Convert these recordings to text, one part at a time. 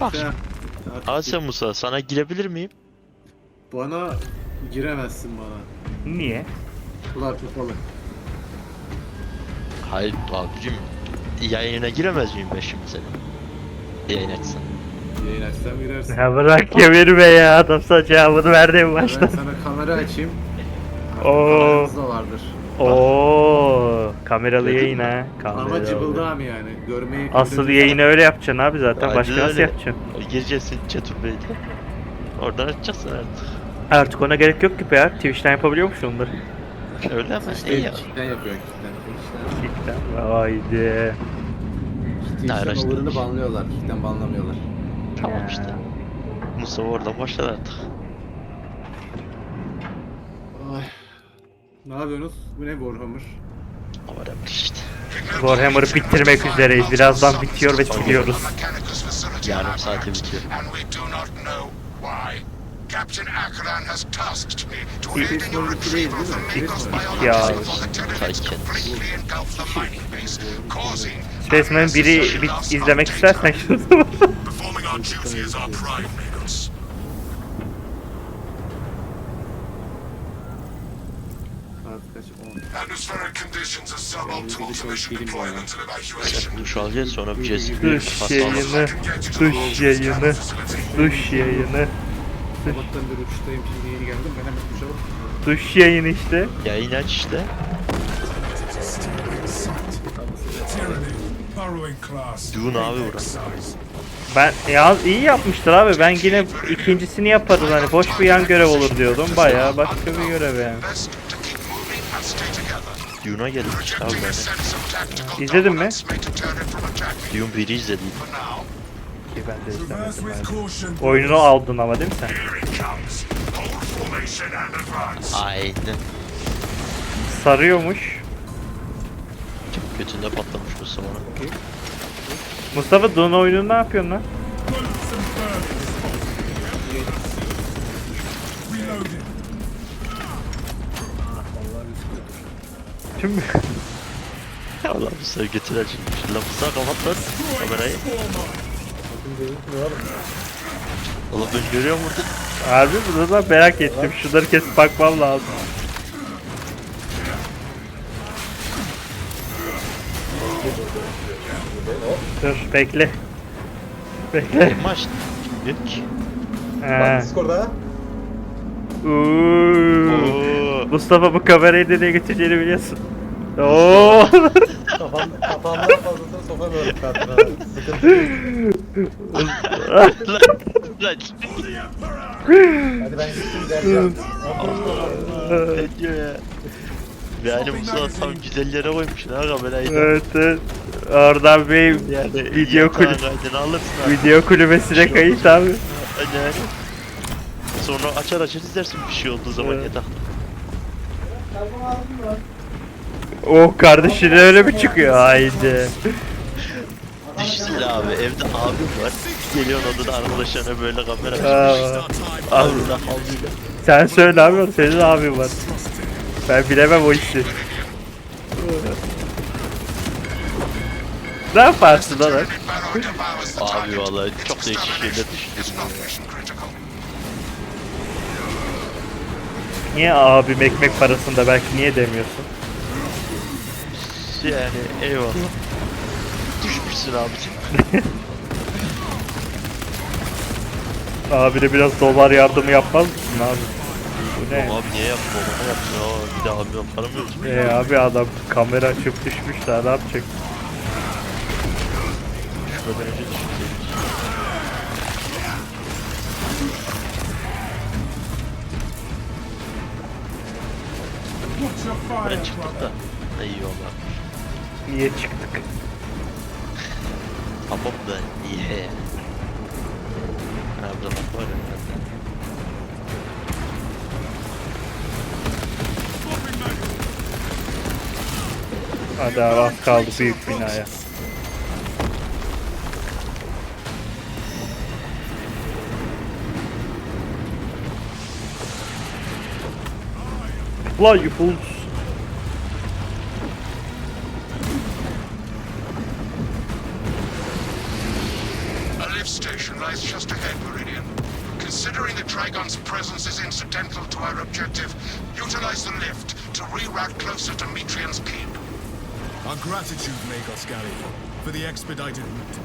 Bak Sen- artık Asya Musa sana girebilir miyim? Bana giremezsin bana. Niye? Kulak kapalı. Hayır abicim. Yayına giremez miyim ben şimdi senin? Yayın açsam. Yayın açsam girersin. Ya bırak ya verme ya adam sana cevabını verdi en ben başta. sana kamera açayım. Oo. Kameramız da vardır. Oo, kameralı yayın mü? ha. Ama Kameralı. cıbıldağım yani. Görmeyi Asıl yayını öyle yapacaksın abi zaten. Aynen Başka nasıl öyle. yapacaksın? Gireceksin Çetur Bey'de. Oradan açacaksın artık. Artık ona gerek yok ki be ya. Twitch'ten yapabiliyor musun onları? Öyle mi? İşte İyi ya. cidden yapıyor cidden. Cidden. Haydi. Twitch'ten araştırmış. over'ını banlıyorlar. Cidden banlamıyorlar. Tamam işte. Mustafa oradan başlar artık. Ne yapıyorsunuz? Bu ne Warhammer? Öyle işte. Warhammer'ı bitirmek üzereyiz. Birazdan bitiyor ve facility Yarım saate bitiyor. Captain Acheron has tasked me to aid in your retrieval of the İlk biology Ya. before the Sakin. completely engulf the mining base, causing Spaceman biri bir izlemek istersen şu zaman. performing our duty as our prime Atmospheric conditions are suboptimal to mission deployment and evacuation. Duş alacağız sonra bir Jessica Dış yayını, dış yayını, dış yayını, Sabahtan beri uçtayım şimdi yeni geldim. Ben hemen bak. dış yayını işte. Yayın aç işte. Burrowing class. Dune abi bura. Ben ya iyi yapmışlar abi. Ben yine ikincisini yaparız hani boş bir yan görev olur diyordum. Bayağı başka bir görev yani. Best Dune'a geldik işte abi tactical İzledin mi? Dune 1'i izledim. Ki ben de izlemedim. Oyununu aldın ama değil mi sen? Aynen. Sarıyormuş. Götünde patlamış Mustafa'nın. Mustafa Dun oyununu ne yapıyorsun lan? Tüm Allah Mustafa götürer şimdi. Lan Mustafa kapat lan kamerayı. Oğlum ben görüyorum burada. Harbi bunu da merak ettim. Şunları kesip bakmam lazım. Dur bekle. Bekle. Maç. Yok ki. He. Discord'a. Uuu. Mustafa bu kamerayı nereye götüreceğini biliyorsun. Oo. Kafam, kafamdan fazlasını sokamıyorum kartına. Sıkıntı Lan. Hadi ben gittim geleceğim. Ne diyor ya? Yani Mustafa tam güzel yere koymuş ha kamerayı. da. evet, evet. Oradan bir Yani video kulüp kaydını alırsın abi. video kulübesine kayıt abi. Yani. Sonra açar açar izlersin bir şey olduğu zaman Evet. yatakta. Oh kardeşine öyle mi çıkıyor? Haydi. Düşünsene abi evde abim var. Geliyorsun odada arkadaşlarına böyle kamera Aa, Abi da havluyla. sen söyle abi senin abin var. Ben bilemem o işi. Ne yaparsın lan? Abi vallahi çok değişik şeyler düşündüm. Niye abim ekmek parasında belki niye demiyorsun? Yani eyvallah. Düşmüşsün abicim. Abine biraz dolar yardımı yapmaz mısın abi? Bu ne? Abi niye yaptın onu yaptın Aa, bir de abime param yok. Ee, abi adam kamera açıp düşmüş daha ne yapacak? Düşmeden önce düşünseydik. Ben çıktık da. Ne iyi oldu. Niye çıktık? Tamam da niye? Ha burada bak var ya. Hadi kaldı büyük binaya. Fly you fools. A lift station lies just ahead, Meridian. Considering the Trigon's presence is incidental to our objective, utilize the lift to re-route closer to Metrian's keep. Our gratitude, Magos Galley, for the expedited route.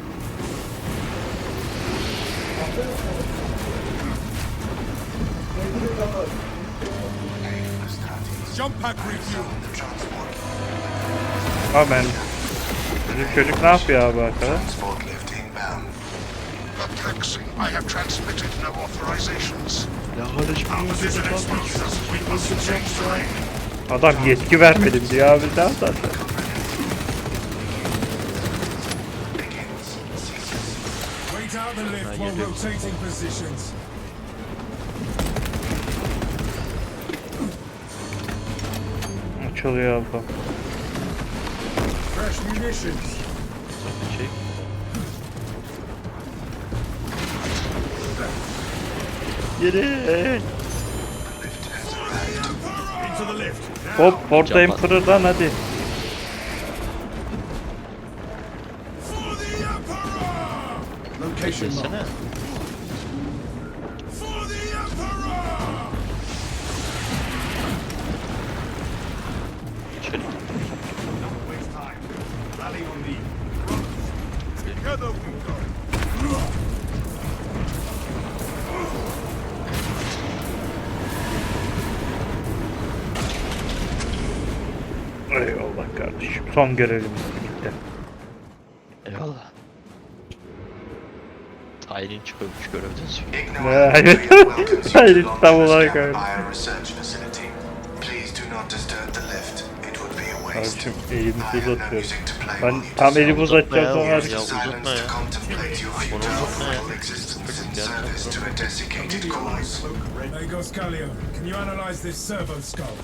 Jump pack review. Abi ben... Bizim çocuk ne yapıyor abi arkada? I have transmitted no authorizations. Ya kardeşim Adam yetki vermedim diyor abi daha zaten. Wait out the lift while rotating positions. Şey. Yere. Into the lift. Hop orada Emperor lan hadi. Location Son görevimiz bitti. Eyvallah. Tayin çıkıyormuş görevden sonra. Evet. Hayır tam olarak öyle. research facility. Please do not disturb the lift. It would be a waste. Kardeşim elimi I have no uzatıyorum. music to play Ben while you tam decide elimi uzatacağım ya, sonra ya. to uzatma silence ya. to contemplate your Onu futile uzatma ya. mortal existence in Gel. service to a desiccated cause. Magos Gallio, can you analyze this servo skull?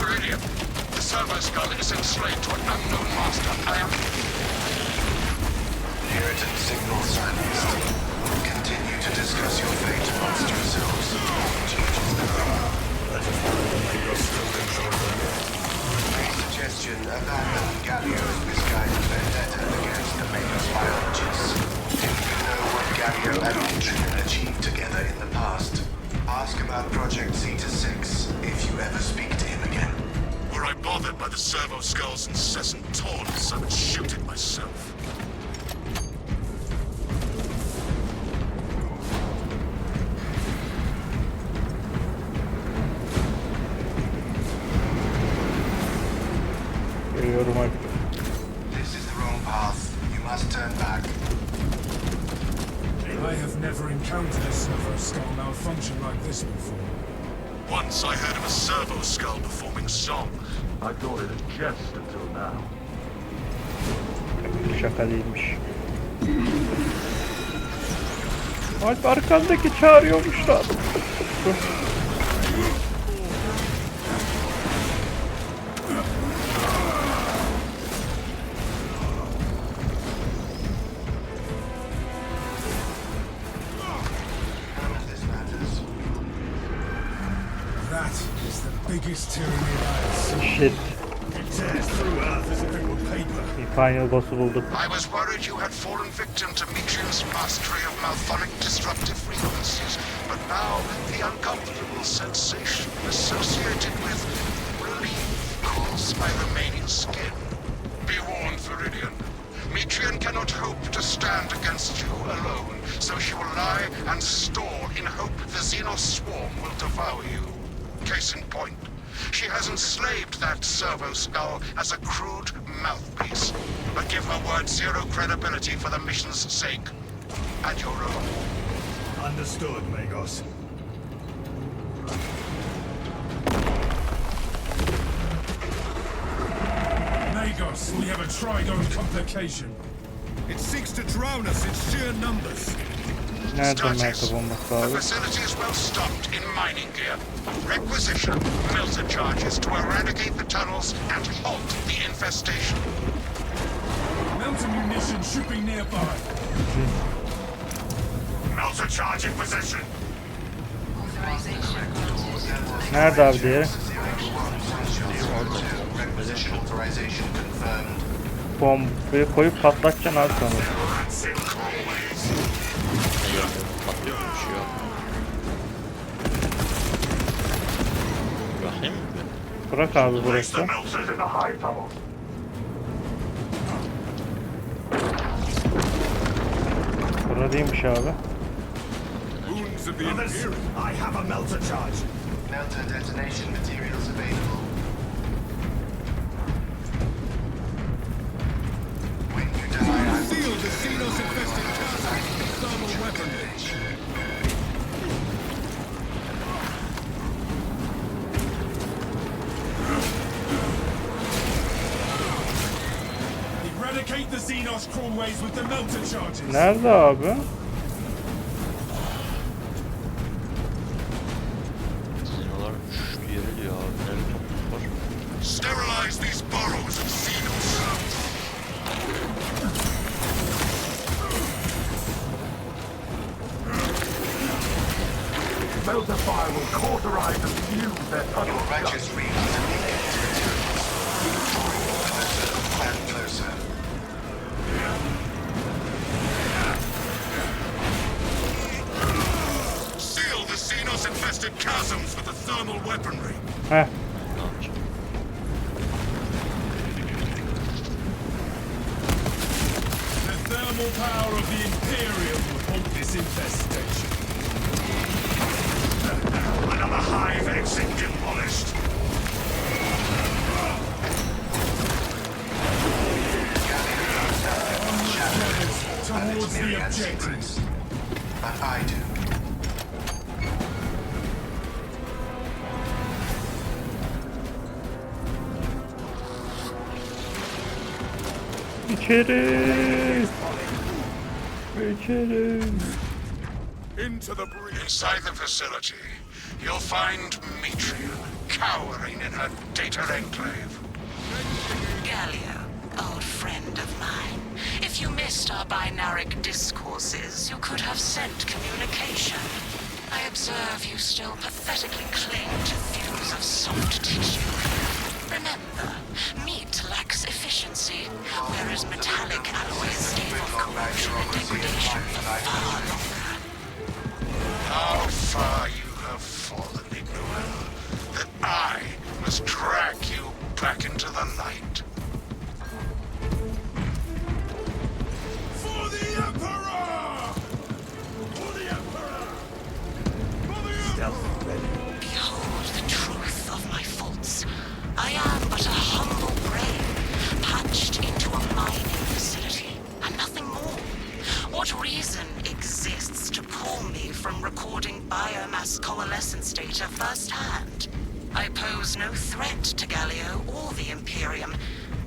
Meridian, the servo skull is enslaved to an unknown master. I am Puritan signal silenced. Must turn back. I have never encountered a servo skull malfunction like this before. Once I heard of a servo skull performing song. I thought it a jest until now. Şaka değilmiş. Alp arkandaki çağırıyormuş I was worried you had fallen victim to Metrian's mastery of malphonic disruptive frequencies, but now the uncomfortable sensation associated with relief cools my remaining skin. Be warned, Viridian. Metrian cannot hope to stand against you alone, so she will lie and stall in hope the Xenos swarm will devour you. Case in point, she has enslaved that servo skull as a crude mouthpiece. But give her word zero credibility for the mission's sake. And your own. Understood, Magos. Magos, we have a Trigon complication. It seeks to drown us in sheer numbers. Nerede Strategies. merkez olması The lazım? facility is well stocked in mining gear. Requisition melter charges to eradicate the tunnels and halt the infestation. Melter munition should be nearby. Melter charge in position. Nerede abi diğeri? Authorization confirmed. Bombayı koyup patlatacaksın abi sonra. Yapıyor? Patlıyor mu? Bir şey yok. Bakayım mı? Bırak abi burası. melters in the high tunnel. Burada değilmiş abi. Wounds of the Brothers, Imperium. I have a melter charge. Melter detonation materials available. When you die, I Seal the Xenos crawlways with the melter charges. Nerede abi? Zinolar şu yeri diyor abi. Nerede topluluk var? Sterilize these burrows Melter fire will cauterize and fuse their tunnel. righteous read to decades materials. Closer and closer. Seal the Xenos-infested chasms with the thermal weaponry. Heh. İçeri. İçeri. Into the breach. Inside the facility, you'll find Metrian cowering in her data enclave. Gallia, old friend of mine. If you missed our binaric discourses, you could have sent communication. I observe you still pathetically cling to views of soft tissue. Efficiency, whereas metallic alloys stave off corrosion and degradation for far longer. How far you have fallen, Ignoel, that I must drag you back into the light. Reason exists to pull me from recording biomass coalescence data firsthand? I pose no threat to Galileo or the Imperium,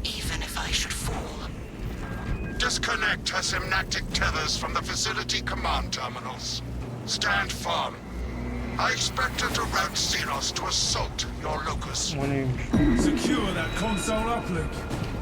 even if I should fall. Disconnect her synaptic tethers from the facility command terminals. Stand firm. I expect her to route Xenos to assault your locus. Secure that console uplink.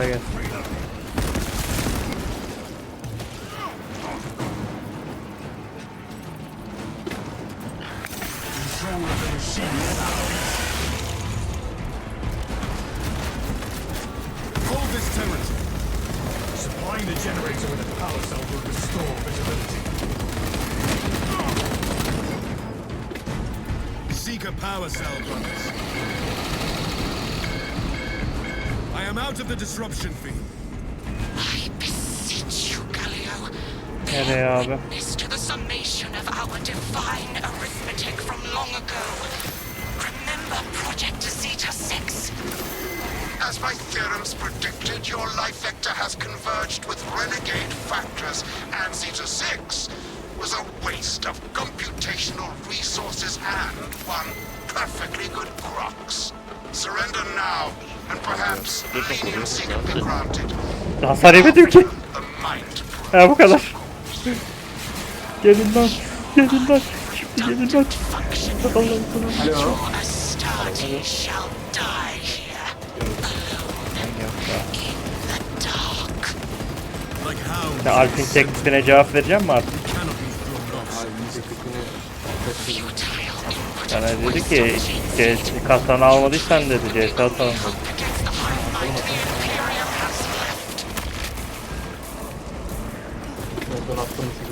I guess. Disruption field. I beseech you, Galileo. Nereye abi? witness to the summation of our divine arithmetic from long ago. Remember Project Zeta 6? As my theorems predicted, your life vector has converged with renegade factors, and Zeta 6 was a waste of computational resources and one perfectly good Crocs. Surrender now, Hasar yemedim ki. Ha bu kadar. Gelin lan. Gelin lan. gitti gelin bak. Allah'ım sana. Alo. Ya Alp'in teklifine cevap vereceğim mi artık? Bana dedi ki CS kasanı almadıysan dedi CS atalım dedi. Oradan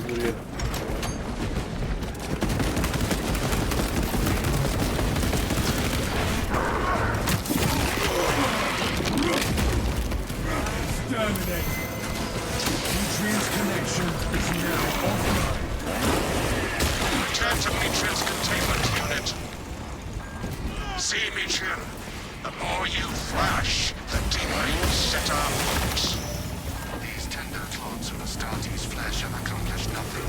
of Astartes' flesh have accomplished nothing.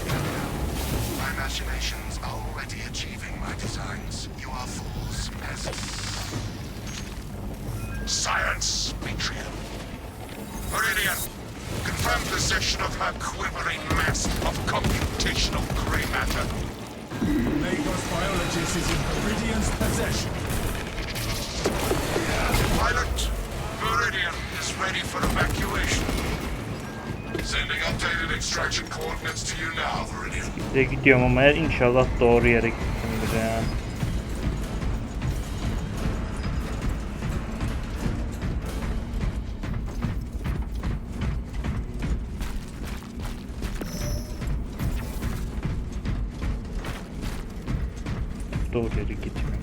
My machinations are already achieving my designs. You are fools, peasants. Science, Metrian. Meridian, confirm possession of her quivering mass of computational gray matter. Magos biologist is in Viridian's possession. Pilot, Meridian is ready for evacuation. De gidiyorum ama her inşallah doğru yere gittimdir ya. Doğru yere gitmiyorum.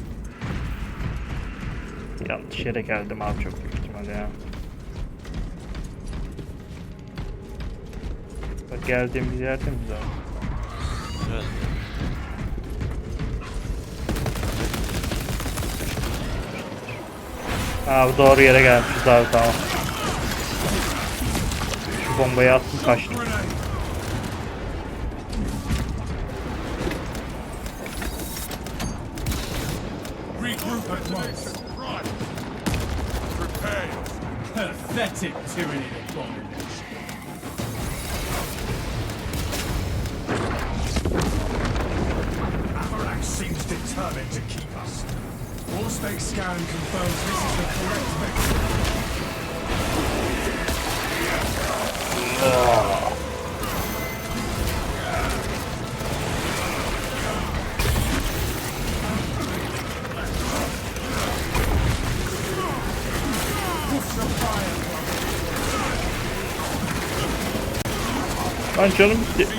Yanlış yere geldim abi çok büyük ihtimalle ya. Geldiğimiz yerde mi zaten? Evet. Abi doğru yere gelmişiz abi tamam. Şu bombayı attım kaçtım. Regroup at once. Prepare. Pathetic tyranny abomination. Amarak determined to keep us. Scan confirms this is the correct vector. Lan!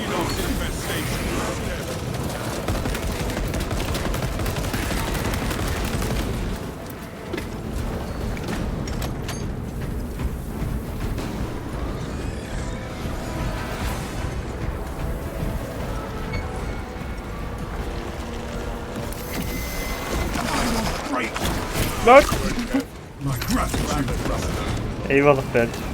Bak. een Ferdi.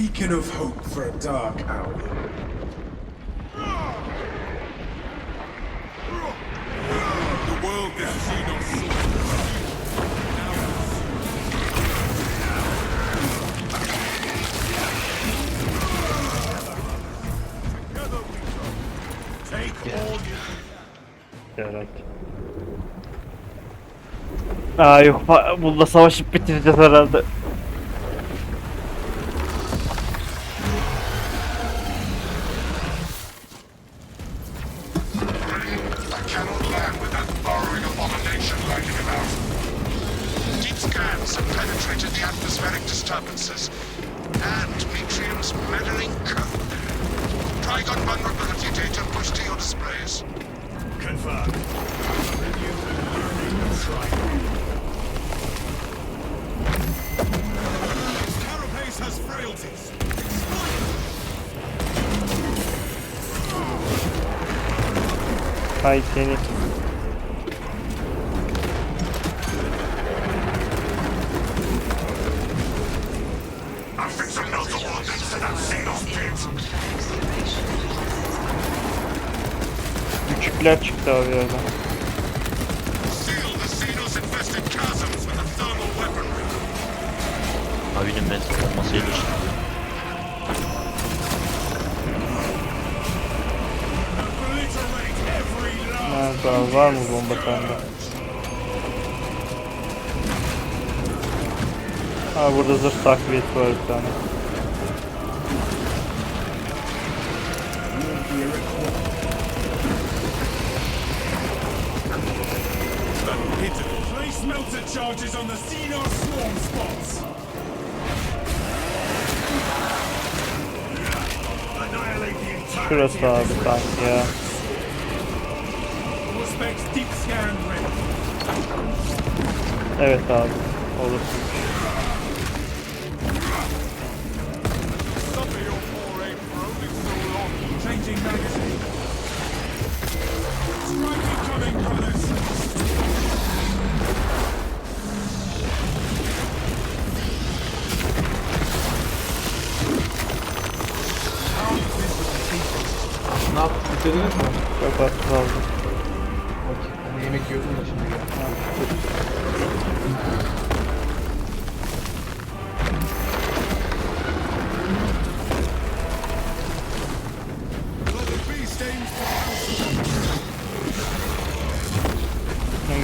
Beacon of hope for a dark hour. The world that all you Serhat. Aa yok bunda savaşıp bitireceğiz herhalde. Deep scans have penetrated the atmospheric disturbances and Metrium's meddling code. Trigon vulnerability data pushed to your displays. Confirmed. Carapace has frailties. Hay seni. Çıktı abi yerden. Abinin menzil olmasıyla last Nerede abi var mı bomba sende? Ha burada zırh takviyesi var bir tane. Charges on the Xenos swarm spots! The. Should have back, yeah. Deep scan rate. Evet abi. Olur. Changing magazine. Strike incoming, brothers! Ne yaptık? Bitirdiniz mi? Çok az kaldı. Okey. De yemek yiyordum da şimdi gel.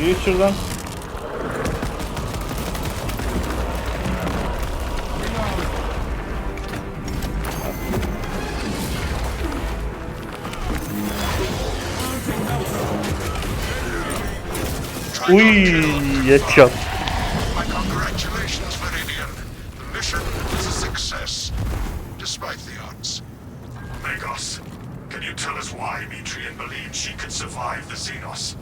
Yürü şuradan. Uy, headshot. My congratulations, Viridian. The mission is a success, despite the odds. Magos, can you tell us why Metrian believed she could survive the Xenos?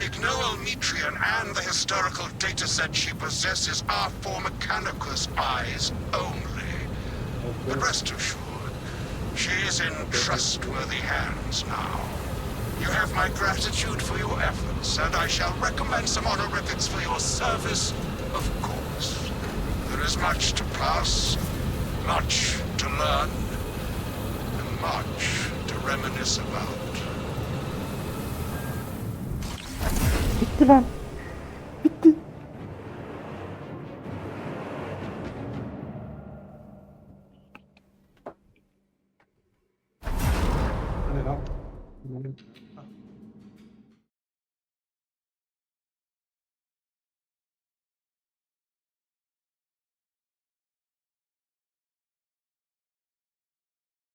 Ignoel Metrian and the historical dataset she possesses are for Mechanicus eyes only. But rest assured, she is in trustworthy hands now. You have my gratitude for your efforts, and I shall recommend some honorifics for your service, of course. There is much to pass, much to learn, and much to reminisce about. Gitti lan.